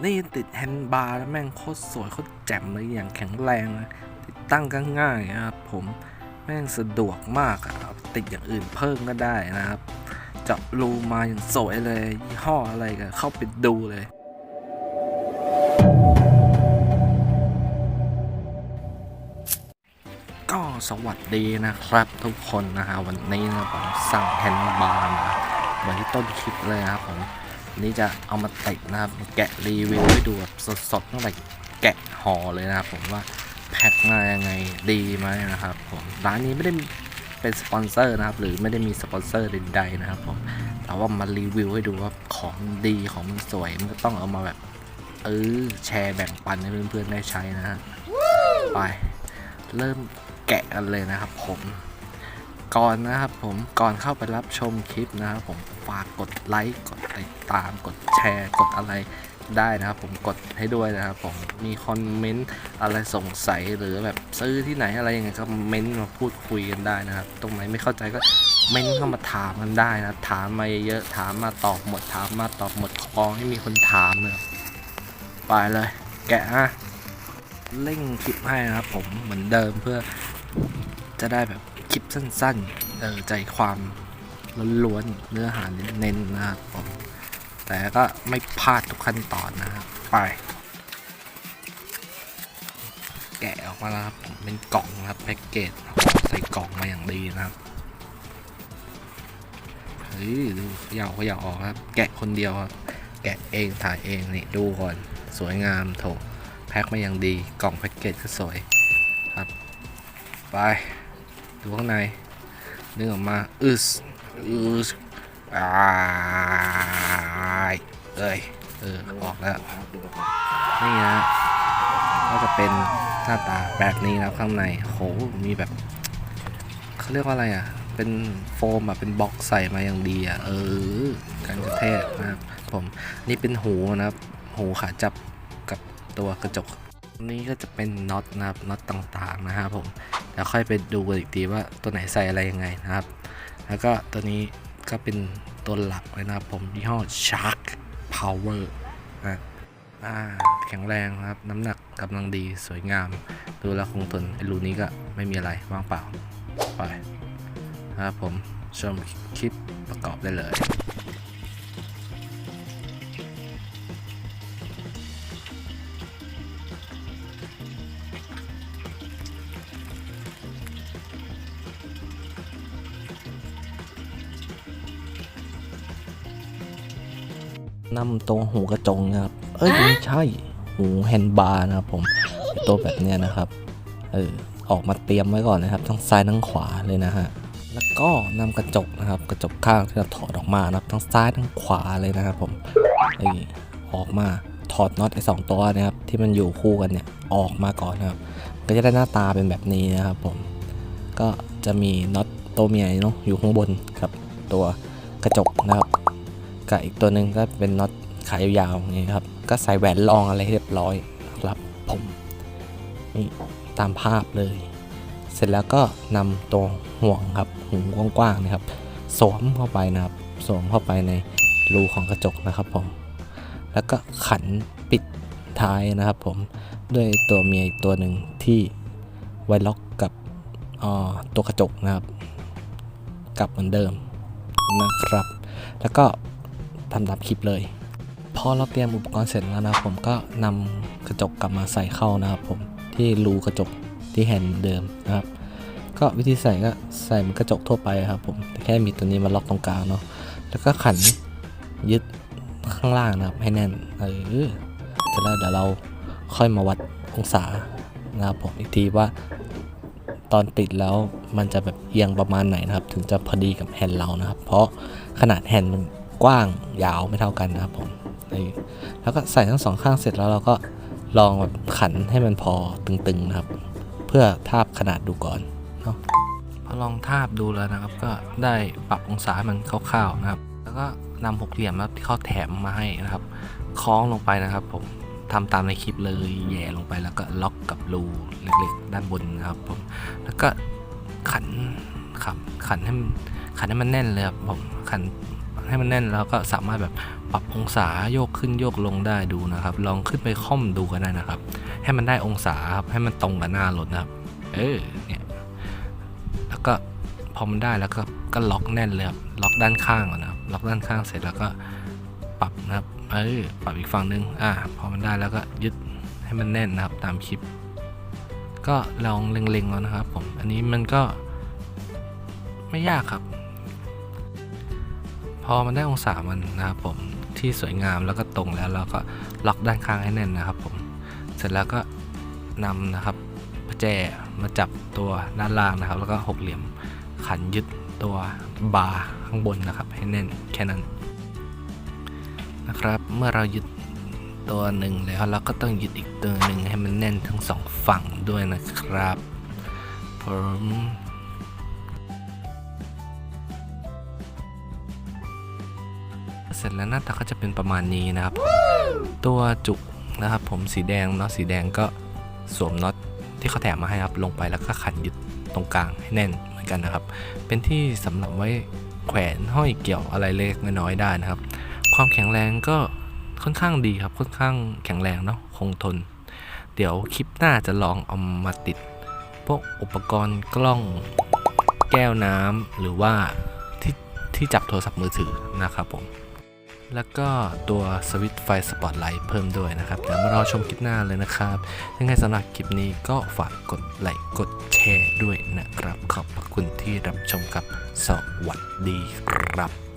นี่ติดแฮนด์บาร์แล้วแม่งโคตรสวยโคตรแจ่มเลยอย่างแข็งแรงนะติดตั้งก็ง่ายนะครับผมแม่งสะดวกมากอะติดอย่างอื่นเพิ่มก็ได้นะครับ เจาะรูมาอย่างสวยเลยยี่ห้ออะไรกันเข้าไปดูเลยก็สวัสดีนะครับทุกคนนะฮะวันนี้นะผมสั่งแฮนด์บาร์มาเหมือนที่ต้นคลิปเลยนะครับผม นี้จะเอามาติดนะครับ แกะรีวิวให้ดูแบบสดๆตั้งแต่แกะห่อเลยนะครับ ผมว่าแพ็คมายังไงดีไหมนะครับ ผมร้านนี้ไม่ได้เป็นสปอนเซอร์นะครับ หรือไม่ได้มีสปอนเซอร์ใดๆนะครับ ผมแต่ว่ามารีวิวให้ดูว่าของดีของมันสวยมันก็ต้องเอามาแบบเออแชร์แบ่งปันให้เพื่อนๆได้ใช้นะฮะไปเริ่มแกะกันเลยนะครับผม ก่อนนะครับผมก่อนเข้าไปรับชมคลิปนะครับผมฝากกดไลค์กดติดตามกดแชร์กดอะไรได้นะครับผมกดให้ด้วยนะครับผมมีคอมเมนต์อะไรสงสัยหรือแบบซื้อที่ไหนอะไรยังไงก็เม้นต์มาพูดคุยกันได้นะครับ ตรงไหนไม่เข้าใจก็เม้นต์เข้ามาถามกันได้นะถามมาเยอะๆถามมาตอบหมดถามมาตอบหมดขอให้มีคนถามนะครับไปเลย แก่่ะเร่งคลิปให้นะครับผมเหมือนเดิมเพื่อจะได้แบบ คลิปสั้นๆเออใจความล้วนๆเนื้อหาเน้นๆนะครับผมแต่ก็ไม่พลาดทุกขั้นตอนนะครับไป แกะออกมาแล้วครับผมเป็นกล่องนะครับแพ็กเกจใส่กล่องมาอย่างดีนะครับเฮ้ยดูเขย่าเขย่าออกครับ แกะคนเดียวครับแกะเองถ่ายเองนี่ดูก่อนสวยงามโถแพ็คมาอย่างดีกล่องแพ็กเกจก็สวยครับไป ดูข้างในดึงออกมาอึสอึสอ้ายเอ้ยเออออกแล้วนี่นะก็จะเป็นหน้าตาแบบนี้นะครับข้างในโหมีแบบเขาเรียกว่าอะไรอะ เป็นโฟมแบบเป็นบล็อกใส่มาอย่างดีอะเออกันกระแทกนะครับผมนี่เป็นหูนะครับหูขาจับกับตัวกระจก นี่ก็จะเป็นน็อตนะครับน็อตต่างๆนะครับผม เดี๋ยวค่อยไปดูกันอีกทีว่าตัวไหนใส่อะไรยังไงนะครับ แล้วก็ตัวนี้ก็เป็นตัวหลักเลยนะครับผมยี่ห้อ Shark Power นะแข็งแรงครับ น้ำหนักกำลังดีสวยงาม ดูแล้วคงทนไอ้รูนี้ก็ไม่มีอะไรว่างเปล่า ไปนะครับผมชมคลิปประกอบได้เลย นำตรงหูกระจงนะครับเอ้ยไม่ใช่หูแฮนด์บาร์นะครับผมไอ้ตัวแบบเนี้ยนะครับเออออกมาเตรียมไว้ก่อนนะครับทั้งซ้ายทั้งขวาเลยนะฮะแล้วก็นำกระจกนะครับ กระจกข้างที่เราถอดออกมานะครับทั้งซ้ายทั้งขวาเลยนะครับผมเออออกมาถอดน็อตไอ้สองตัวนะครับที่มันอยู่คู่กันเนี่ยออกมาก่อนนะครับ ก็จะได้หน้าตาเป็นแบบนี้นะครับผมก็จะมีน็อตตัวเมียเนาะอยู่ข้างบนกับ ตัวกระจกนะครับ กับอีกตัวหนึ่งก็เป็นน็อตขายยาวๆอย่างนี้ครับ ก็ใส่แหวนรองอะไรเรียบร้อยครับผมนี่ตามภาพเลย เสร็จแล้วก็นำตัวห่วงครับหูกว้างๆนะครับสวมเข้าไปนะครับสวมเข้าไปในรูของกระจกนะครับผม แล้วก็ขันปิดท้ายนะครับผมด้วยตัวเมียอีกตัวหนึ่งที่ไว้ล็อกกับออตัวกระจกนะครับ กลับเหมือนเดิมนะครับ แล้วก็ ทำตามคลิปเลย พอเราเตรียมอุปกรณ์เสร็จแล้วนะผมก็นำกระจกกลับมาใส่เข้านะครับผมที่รูกระจกที่แฮนด์เดิมนะครับ ก็วิธีใส่ก็ใส่เหมือนกระจกทั่วไปครับผมแต่แค่มีตัวนี้มาล็อกตรงกลางเนาะแล้วก็ขันยึดข้างล่างนะครับให้แน่นเออเสร็จแล้วเดี๋ยวเราค่อยมาวัดองศานะครับผมอีกทีว่าตอนติดแล้วมันจะแบบเอียงประมาณไหนนะครับ ถึงจะพอดีกับแฮนด์เรานะครับ เพราะขนาดแฮนด์มัน กว้างยาวไม่เท่ากันนะครับผมแล้วก็ใส่ทั้งสองข้างเสร็จแล้วเราก็ลองแบบขันให้มันพอตึงๆนะครับ เพื่อทาบขนาดดูก่อนเนาะพอลองทาบดูแล้วนะครับ ก็ได้ปรับองศามันคร่าวๆนะครับ แล้วก็นำหกเหลี่ยมที่เขาแถมมาให้นะครับคล้องลงไปนะครับ ผมทำตามในคลิปเลยแย่ลงไปแล้วก็ล็อกกับรูเล็กๆ ด้านบนนะครับผมแล้วก็ขันขับขันให้มันขันให้มันแน่นเลยครับผมขัน ให้มันแน่นแล้วก็สามารถแบบปรับองศาโยกขึ้นโยกลงได้ดูนะครับ ลองขึ้นไปค่อมดูก็ได้นะครับ ให้มันได้องศาครับให้มันตรงกับหน้ารถนะครับ เออเนี่ยแล้วก็พอมันได้แล้วก็ก็ล็อกแน่นเลยครับล็อกด้านข้างก่อนนะครับ ล็อกด้านข้างเสร็จแล้วก็ปรับนะครับเออปรับอีกฝั่งหนึงอ่าพอมันได้แล้วก็ยึดให้มันแน่นนะครับตามคลิป ก็ลองเล็งๆแล้วนะครับผมอันนี้มันก็ไม่ยากครับ อมันได้องศามันนะครับผมที่สวยงามแล้วก็ตรงแล้วเราก็ล็อกด้านข้างให้แน่นนะครับผมเสร็จแล้วก็นำนะครับประแจมาจับตัวด้านล่างนะครับ แล้วก็หกเหลี่ยมขันยึดตัวบาร์ข้างบนนะครับ ให้แน่นแค่นั้นนะครับ เมื่อเรายึดตัวหนึ่งแล้วเราก็ต้องยึดอีกตัวหนึ่งให้มันแน่นทั้งสองฝั่งด้วยนะครับผม เสร็จแล้วหน้าตาก็จะเป็นประมาณนี้นะครับ ตัวจุกนะครับผมสีแดงเนาะสีแดงก็สวมน็อตที่เขาแถมมาให้ครับลงไปแล้วก็ขันยึดตรงกลางให้แน่นเหมือนกันนะครับ เป็นที่สำหรับไว้แขวนห้อยเกี่ยวอะไรเล็กน้อยๆได้นะครับ ความแข็งแรงก็ค่อนข้างดีครับค่อนข้างแข็งแรงเนาะคงทน เดี๋ยวคลิปหน้าจะลองเอามาติด พวกอุปกรณ์กล้องแก้วน้ำหรือว่าที่ที่จับโทรศัพท์มือถือนะครับผม แล้วก็ตัวสวิตช์ไฟสปอตไลท์เพิ่มด้วยนะครับเดี๋ยวมารอชมคลิปหน้าเลยนะครับยังไงสำหรับคลิปนี้ก็ฝากกดไลค์กดแชร์ด้วยนะครับ ขอบพระคุณที่รับชมครับ สวัสดีครับ